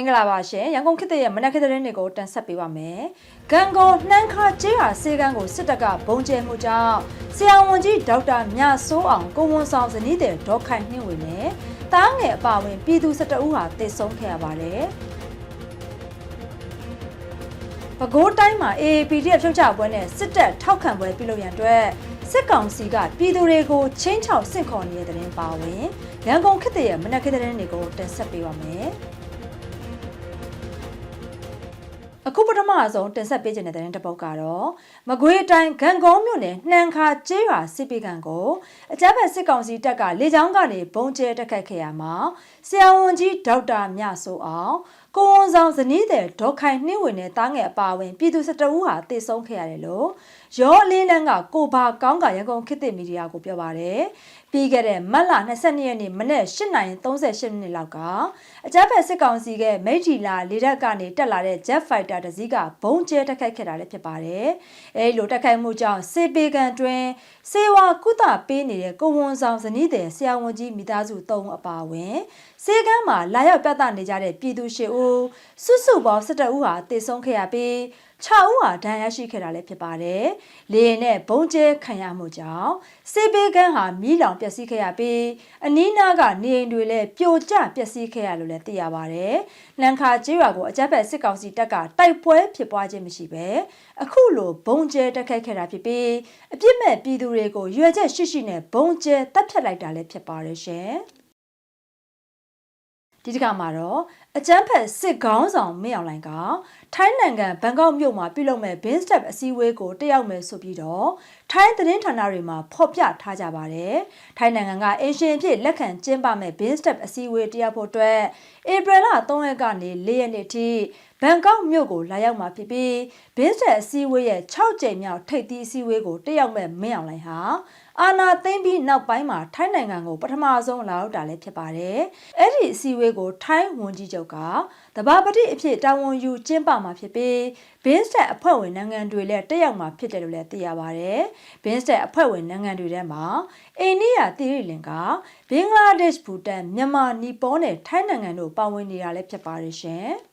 င်္ဂလာပါရှင်ရန်ကုန်ခေတ်သစ်ရဲ့မနက်ခေတ်သတင်းတွေကိုတင်ဆက်ပေးပါမယ်။ဂံကောနှမ်းခါကျေးဟာစေကန်းကိုစစ်တပ်ကဘုံကျဲမှုကြောင့်ဆရာဝန်ကြီးဒေါက်တာမြဆိုးအောင်ကိုဝန်ဆောင်ဇနီးတဲ့ဒေါက်ခိုင်နှင်းဝင်နဲ့တားငယ်အပါဝင်ပြည်သူ12ဦးဟာတည်ဆုံးခဲ့ရပါတယ်။ပဲခူးတိုင်းမှာ AAPDF ဖြုတ်ချပွဲနဲ့စစ်တပ်ထောက်ခံပွဲပြုလုပ်ရန်အတွက်စစ်ကောင်စီကပြည်သူတွေကိုချင်းချောက်ဆင့်ခေါ်နေတဲ့တဲ့တင်ပါဝင်ရန်ကုန်ခေတ်သစ်ရဲ့မနက်ခေတ်သတင်းတွေကိုတင်ဆက်ပေးပါမယ်။ အခုပထမဆုံးတင်ဆက်ပေးခြင်းတဲ့တဲ့တစ်ပုတ်ကတော့မကွေးတိုင်းဂံကုန်းမြို့နယ်နှံခါကျေးရွာစစ်ပေကံကိုအကြမ်းဖက်စစ်ကောင်စီတပ်ကလေကြောင်းကနေဘုံကျဲတက်ခတ်ခဲ့ရမှာဆရာဝန်ကြီးဒေါက်တာမြဆိုအောင်ကိုဝန်ဆောင်ဇနီးတဲ့ဒေါက်ခိုင်နှင်းဝင်တဲ့တားငယ်အပါဝင်ပြည်သူ12ဦးဟာတည်ဆုံးခဲ့ရတယ်လို့ရောအလင်းလန်းကကိုဘာကောင်းကရန်ကုန်ခေတ်သစ်မီဒီယာကိုပြောပါတယ် ပြီးခဲ့တဲ့မတ်လ22ရက်နေ့မနေ့8:38မိနစ်လောက်ကအကြမ်းဖက်စစ်ကောင်စီကမိထီလာလေတပ်ကနေတက်လာတဲ့ Jet Fighter တစ်စီးကဘုံကျဲတက်ခတ်ခဲ့တာလည်းဖြစ်ပါတယ်အဲဒီလိုတက်ခိုက်မှုကြောင့်စေပေကန်တွင်စေဝါကုသပေးနေတဲ့ကိုဝန်ဆောင်ဇနီးတဲ့ဆရာဝန်ကြီးမိသားစု၃ဦးအပါအဝင်စေကမ်းမှာလာရောက်ပြသနေကြတဲ့ပြည်သူ၈ဦးစုစုပေါင်း၁၁ဦးဟာတည်ဆုံးခဲ့ရပြီး6ဦးဟာဒဏ်ရာရှိခဲ့တာလည်းဖြစ်ပါတယ်။လေရင်နဲ့ဘုံကျဲခံရမှုကြောင့်စေဘေးကန်းဟာမီးလောင်ပျက်စီးခဲ့ရပြီးအနီးနားကနေအိမ်တွေလည်းပြိုကျပျက်စီးခဲ့ရလို့လည်းသိရပါတယ်။လန်ခါကျေးရွာကိုအကြမ်းဖက်စစ်ကောင်စီတပ်ကတိုက်ပွဲဖြစ်ပွားခြင်းမရှိပဲအခုလိုဘုံကျဲတက်ခတ်ခဲ့တာဖြစ်ပြီးအပြစ်မဲ့ပြည်သူတွေကိုရွယ်ချက်ရှိရှိနဲ့ဘုံကျဲတပ်ဖြတ်လိုက်တာလည်းဖြစ်ပါတယ်ရှင်။ ဒီတစ်ခါမှာတော့အကျန်းဖက်စစ်ကောင်းဆောင်မင်းအောင်လိုင်ကထိုင်းနိုင်ငံဘန်ကောက်မြို့မှာပြုလုပ်မဲ့ Bin Step အစည်းအဝေးကိုတက်ရောက်မယ်ဆိုပြီးတော့ထိုင်းသတင်းဌာနတွေမှာဖော်ပြထားကြပါတယ်။ထိုင်းနိုင်ငံကအင်ရှင်ဖြစ်လက်ခံကျင်းပမဲ့ Bin Step အစည်းအဝေးတက်ရောက်ဖို့အတွက်ဧပြီလ3ရက်ကနေ4ရက်နေ့ထိဘန်ကောက်မြို့ကိုလာရောက်မှာဖြစ်ပြီးဘင်းဆက်အစည်းအဝေးရဲ့6ကြိမ်မြောက်ထိပ်သီးအစည်းအဝေးကိုတက်ရောက်မဲ့မင်းအောင်လှိုင်ဟာ အာနာသိမ့်ပြီးနောက်ပိုင်းမှာထိုင်းနိုင်ငံကိုပထမဆုံးလာရောက်တာလည်းဖြစ်ပါတယ်။အဲ့ဒီအစည်းအဝေးကိုထိုင်းဝန်ကြီးချုပ်ကတဘာပတိအဖြစ်တာဝန်ယူကျင်းပမှာဖြစ်ပြီးဘင်းဆက်အဖွဲ့ဝင်နိုင်ငံတွေလည်းတက်ရောက်မှာဖြစ်တယ်လို့လည်းသိရပါတယ်။ဘင်းဆက်အဖွဲ့ဝင်နိုင်ငံတွေထဲမှာအိန္ဒိယသီရိလင်္ကာဘင်္ဂလားဒေ့ရှ်ဘူတန်မြန်မာနီပေါနဲ့ထိုင်းနိုင်ငံတို့ပါဝင်နေတာလည်းဖြစ်ပါတယ်ရှင်။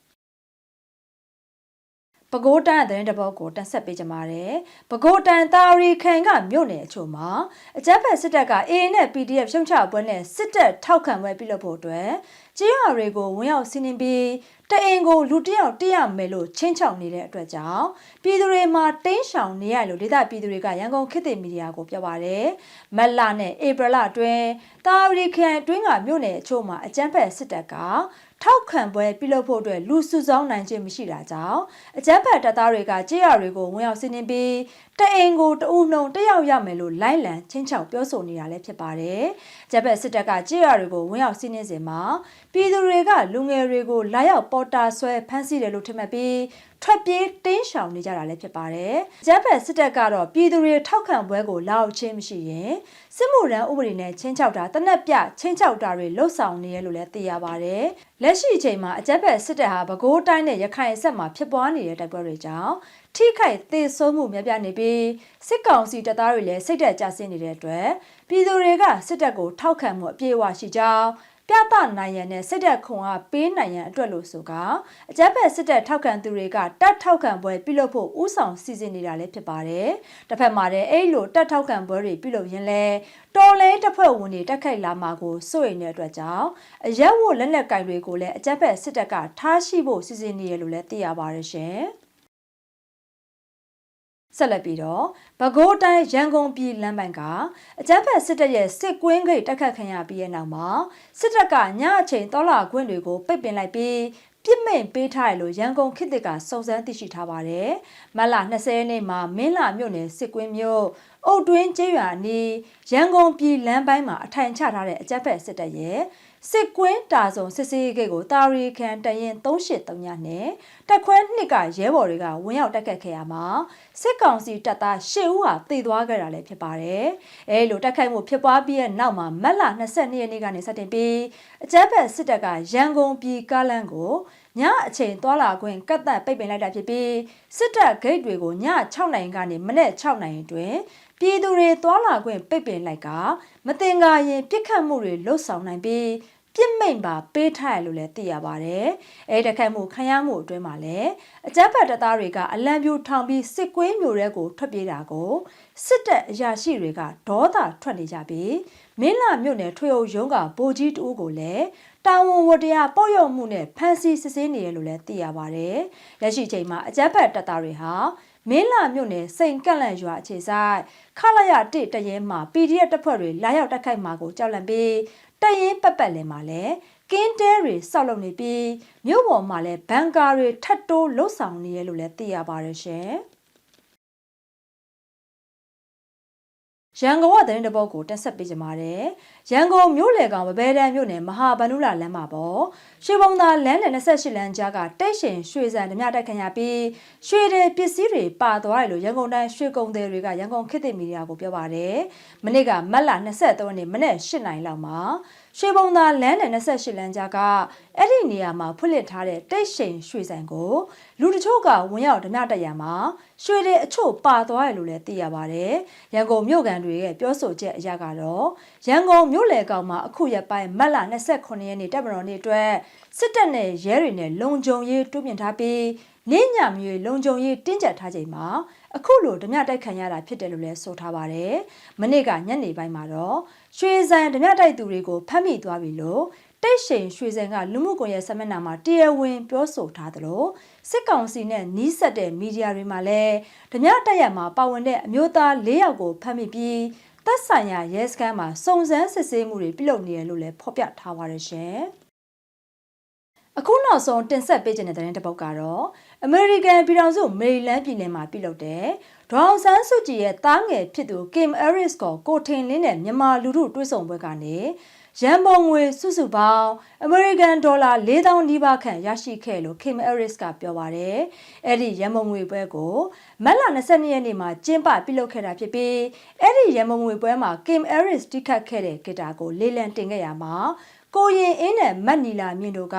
ပဲခူးတိုင်းအသတင်းတပုတ်ကိုတင်ဆက်ပေးကြပါမယ်။ပဲခူးတိုင်းတာရီခန်ကမြို့နယ်အချို့မှာအကြမ်းဖက်စစ်တပ်က AA နဲ့ PDF ရှုံချပွဲနဲ့စစ်တပ်ထောက်ခံပွဲပြုလုပ်ဖို့အတွက်ကျေးရွာတွေကိုဝင်ရောက်စီးနင်းပြီးတအိမ်ကိုလူတယောက်တရမယ်လို့ချင်းချောင်နေတဲ့အတွက်ကြောင့်ပြည်သူတွေမှာတင်းရှောင်နေရလို့ဒေသပြည်သူတွေကရန်ကုန်ခေတ်သစ်မီဒီယာကိုပြောပါတယ်။မက်လာနဲ့ဧပြီလအတွင်းတာရီခန်အတွင်းကမြို့နယ်အချို့မှာအကြမ်းဖက်စစ်တပ်က ထောက်ခံပွဲပြုလုပ်ဖို့အတွက်လူစုဆောင်းနိုင်ခြင်းမရှိတာကြောင့်အကြမ်းဖက်တပ်သားတွေကကြေးရတွေကိုဝင်ရောက်စီးနင်းပြီးတအိမ်ကိုတအုံနှုံတယောက်ရမယ်လို့လိုင်းလံချင်းချောက်ပြောဆိုနေတာလည်းဖြစ်ပါတယ်။ကြက်ဘက်စစ်တပ်ကကြေးရတွေကိုဝင်ရောက်စီးနင်းစဉ်မှာပြည်သူတွေကလူငယ်တွေကိုလာရောက်ပေါ်တာဆွဲဖမ်းဆီးတယ်လို့ထင်မှတ်ပြီးထွက်ပြေးတင်းရှောင်နေကြတာလည်းဖြစ်ပါတယ်။ကျန်းဖက်စစ်တပ်ကတော့ပြည်သူတွေထောက်ခံပွဲကိုလာအောင်ချင်းမရှိရင်စစ်မှုရန်ဥပဒေနဲ့ချင်းချောက်တာတနက်ပြချင်းချောက်တာတွေလှုပ်ဆောင်နေရလို့လည်းသိရပါတယ်။လက်ရှိအချိန်မှာအကြမ်းဖက်စစ်တပ်ဟာပဲခူးတိုင်းနဲ့ရခိုင်အဆက်မှာဖြစ်ပွားနေတဲ့တိုက်ပွဲတွေကြောင့်ထိခိုက်သေဆုံးမှုများပြားနေပြီးစစ်ကောင်စီတပ်သားတွေလည်းစိတ်သက်ကြဆင်းနေတဲ့အတွက်ပြည်သူတွေကစစ်တပ်ကိုထောက်ခံမှုအပြည့်အဝရှိကြောင်း ပြသနိုင်ရန်နဲ့စစ်တပ်ခွန်အားပေးနိုင်ရန်အတွက်လို့ဆိုကအကြမ်းဖက်စစ်တပ်ထောက်ခံသူတွေကတပ်ထောက်ခံပွဲပြုလုပ်ဖို့ဥဆောင်စီစဉ်နေတာလည်းဖြစ်ပါတယ်။တစ်ဖက်မှာလည်းအဲ့လိုတပ်ထောက်ခံပွဲတွေပြုလုပ်ရင်လည်းတော်လဲတစ်ဖွဲ့ဝင်တွေတက်ခိုက်လာမှာကိုစိုးရိမ်တဲ့အတွက်ကြောင့်အရက်ဝလက်နက်ကင်တွေကိုလည်းအကြမ်းဖက်စစ်တပ်ကထားရှိဖို့စီစဉ်နေရလို့လည်းသိရပါတယ်ရှင်။ ဆက်လက်ပြီးတော့ပဲခူးတိုင်းရန်ကုန်ပြည်လမ်းပိုင်းကအကြမ်းဖက်စစ်တပ်ရဲ့စစ်ကွင်းဂိတ်တက်ခတ်ခံရပြီးတဲ့နောက်မှာစစ်တပ်ကညအချိန်တောလာခွင့်တွေကိုပိတ်ပင်လိုက်ပြီးပြစ်မိန်ပေးထားတယ်လို့ရန်ကုန်ခေတ်သစ်ကစုံစမ်းသိရှိထားပါတယ်။မတ်လ20ရက်နေ့မှာမင်းလာမြို့နယ်စစ်ကွင်းမြို့အုတ်တွင်းကျေးရွာနီးရန်ကုန်ပြည်လမ်းပိုင်းမှာအထိုင်ချထားတဲ့အကြမ်းဖက်စစ်တပ်ရဲ့စစ်ကွင်းတာဆုံစစ်စေးဂိတ်ကိုတာရီခန်တရင်383ညနဲ့တက်ခွဲနှစ်ကရဲဘော်တွေကဝင်ရောက်တက်ခတ်ခဲ့ရမှာစစ်ကောင်စီတပ်သား10ဦးဟာတည်သွားခဲ့တာလည်းဖြစ်ပါတယ်။အဲလိုတက်ခိုက်မှုဖြစ်ပွားပြီးတဲ့နောက်မှာမတ်လ22ရက်နေ့ကနေစတင်ပြီးအကြမ်းဖက်စစ်တပ်ကရန်ကုန်ပြည်ကားလမ်းကိုညအချိန်သွားလာခွင့်ကတ်သက်ပိတ်ပင်လိုက်တာဖြစ်ပြီးစစ်တပ်ဂိတ်တွေကိုည6နိုင်ကနေမနေ့6နိုင်အတွင်းပြည်သူတွေသွာလာခွင့်ပိတ်ပင်လိုက်ကမတင်ကာရင်ပြစ်ခတ်မှုတွေလှုပ်ဆောင်နိုင်ပြီး ပြစ်မိန့်ပါပေးထားရလို့လည်းသိရပါတယ်။အဲဒီတက်ခတ်မှုခံရမှုအတွင်းမှာလည်းအကြမ်းဖက်တပ်သားတွေကအလံပြူထောင်ပြီးစစ်ကွေးမျိုးရဲကိုထွက်ပြေးတာကိုစစ်တပ်အရာရှိတွေကဒေါသထွက်နေကြပြီးမင်းလာမြို့နယ်ထွေအုပ်ရုံးကဗိုလ်ကြီးတဦးကိုလည်းတာဝန်ဝတ္တရားပေါ့ရုံမှုနဲ့ဖမ်းဆီးစစ်ဆေးနေရလို့လည်းသိရပါတယ်။လက်ရှိချိန်မှာအကြမ်းဖက်တပ်သားတွေဟာမင်းလာမြို့နယ်စိန်ကန့်လန့်ရွာအခြေဆိုင်ခလာရ1တရဲမှာ PDF တပ်ဖွဲ့တွေလာရောက်တိုက်ခိုက်မှာကိုကြောက်လန့်ပြီး တရင်ပတ်ပတ်လည်မှာလည်းကင်းတဲတွေစောက်လုပ်နေပြီးမြို့ပေါ်မှာလည်းဘန်ကာတွေထတ်တိုးလှုပ်ဆောင်နေရလို့လည်းသိရပါတယ်ရှင်။ရန်ကုန်ကသတင်းတပုတ်ကိုတက်ဆက်ပေးကြပါမယ်။ရန်ကုန်မြို့လေကောင်ဗဘဲတန်းမြို့နယ်မဟာဗန္ဓုလလမ်းမှာပေါ့ရွှေဘုံသာလမ်းနယ်28လမ်းကြားကတိတ်ရှင်ရွှေစံဓမြတိုက်ခံရပြီးရွှေတွေပစ္စည်းတွေပါသွားတယ်လို့ရန်ကုန်တိုင်းရွှေကုန်သည်တွေကရန်ကုန်ခေတ်သစ်မီဒီယာကိုပြောပါတယ်။မနေ့ကမတ်လ23ရက်နေ့မနေ့8နိုင်လောက်မှာရွှေဘုံသာလမ်းနယ်28လမ်းကြားကအဲ့ဒီနေရာမှာဖွင့်လှစ်ထားတဲ့တိတ်ရှိန်ရွှေဆိုင်ကိုလူတချို့ကဝင်ရောက်ဓမြတက်ရမှာရွှေတွေအချို့ပါသွားတယ်လို့လည်းသိရပါတယ်။ရန်ကုန်မြို့ကန်တွေရဲ့ပြောဆိုချက်အရကတော့ရန်ကုန်မြို့လေကောင်မှာအခုရက်ပိုင်းမတ်လ29ရက်နေ့တပ်မတော်နေ့အတွက်စစ်တပ်နဲ့ရဲတွေနဲ့လုံခြုံရေးတွပြင်ထားပြီးနေညမျိုးလုံခြုံရေးတင်းကျပ်ထားချိန်မှာအခုလိုဓမြတိုက်ခံရတာဖြစ်တယ်လို့လည်းဆိုထားပါတယ်။မနေ့ကညနေပိုင်းမှာတော့ရွှေစံဓမြတိုက်သူတွေကိုဖမ်းမိသွားပြီလို့တိတ်ရှိန်ရွှေစံကလူမှုကွန်ရက်ဆမျက်နှာမှာတရားဝင်ပြောဆိုထားသလိုစစ်ကောင်စီနဲ့နီးစပ်တဲ့မီဒီယာတွေမှာလည်းဓမြတိုက်ရမှာပါဝင်တဲ့အမျိုးသား၄ယောက်ကိုဖမ်းမိပြီးသက်ဆိုင်ရာရဲစခန်းမှာစုံစမ်းစစ်ဆေးမှုတွေပြုလုပ်နေတယ်လို့လည်းဖော်ပြထားပါတယ်ရှင်။ အခုနောက်ဆုံးတင်ဆက်ပေးခြင်းတဲ့တဲ့တစ်ပုတ်ကတော့ American ပြည်ထောင်စုမေရီလန်းပြည်နယ်မှာပြုလုပ်တဲ့ဒေါအောင်ဆန်းစုကြည်ရဲ့တားငယ်ဖြစ်သူ Kim Harris ကိုကိုထင်လင်းနဲ့မြန်မာလူထုတွဲဆုံပွဲကနေရန်ပုံငွေစုစုပေါင်း American ဒေါ်လာ4000နီးပါးခန့်ရရှိခဲ့လို့ Kim Harris ကပြောပါတယ်။အဲ့ဒီရန်ပုံငွေပွဲကိုမတ်လ22ရက်နေ့မှာကျင်းပပြုလုပ်ခဲ့တာဖြစ်ပြီးအဲ့ဒီရန်ပုံငွေပွဲမှာ Kim Harris တိခတ်ခဲ့တဲ့ဂီတာကိုလေးလံတင်ခဲ့ရမှာ ကိုရင်အင်းနဲ့မတ်နီလာမြင့်တို့က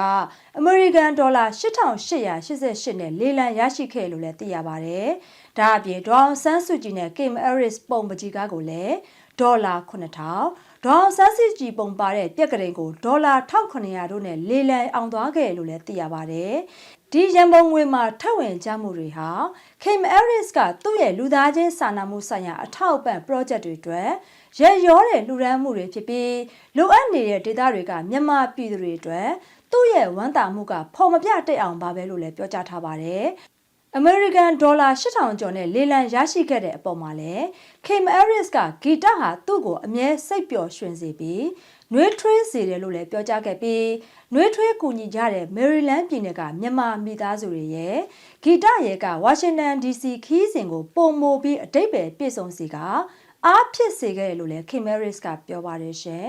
အမေရိကန်ဒေါ်လာ8888နဲ့လေးလံရရှိခဲ့လို့လည်းသိရပါတယ်။ဒါအပြင်ဒေါအောင်ဆန်းစုကြည်နဲ့ Kim Harris ပုံပကြီးကားကိုလည်းဒေါ်လာ9000ဒေါ်ဆန်းစစ်ကြည်ပုံပါတဲ့ပြက်ကလေးကိုဒေါ်လာ1900တို့နဲ့လေလံအောင်သွားခဲ့လို့လည်းသိရပါတယ်။ ဒီရန်ပုံငွေမှာထပ်ဝင်ကြမှုတွေဟာ Kim Harris ကသူ့ရဲ့လူသားချင်းစာနာမှုဆိုင်ရာအထောက်အပံ့ project တွေအတွက်ရဲရောတဲ့လှူဒန်းမှုတွေဖြစ်ပြီးလိုအပ်နေတဲ့ဒေသတွေကမြန်မာပြည်သူတွေအတွက်သူ့ရဲ့ဝန်တာမှုကဖော်မပြတဲ့အောင်ပါပဲလို့လည်းပြောကြားထားပါတယ်။ American ဒေါ်လာ8000ကျော်နဲ့လေလံရရှိခဲ့တဲ့အပေါ်မှာလည်း Kim Harris ကဂီတဟာသူ့ကိုအမြဲစိတ်ပျော်ရွှင်စေပြီးနှွေးထွေးစေတယ်လို့လည်းပြောကြားခဲ့ပြီးနှွေးထွေးကူညီကြတဲ့ Maryland ပြည်နယ်ကမြန်မာမိသားစုတွေရဲ့ဂီတရဲ့က Washington DC ခီးစဉ်ကိုပုံမိုပြီးအတိတ်ပဲပြည့်စုံစီကအားဖြစ်စေခဲ့တယ်လို့လည်း Kim Harris ကပြောပါတယ်ရှင်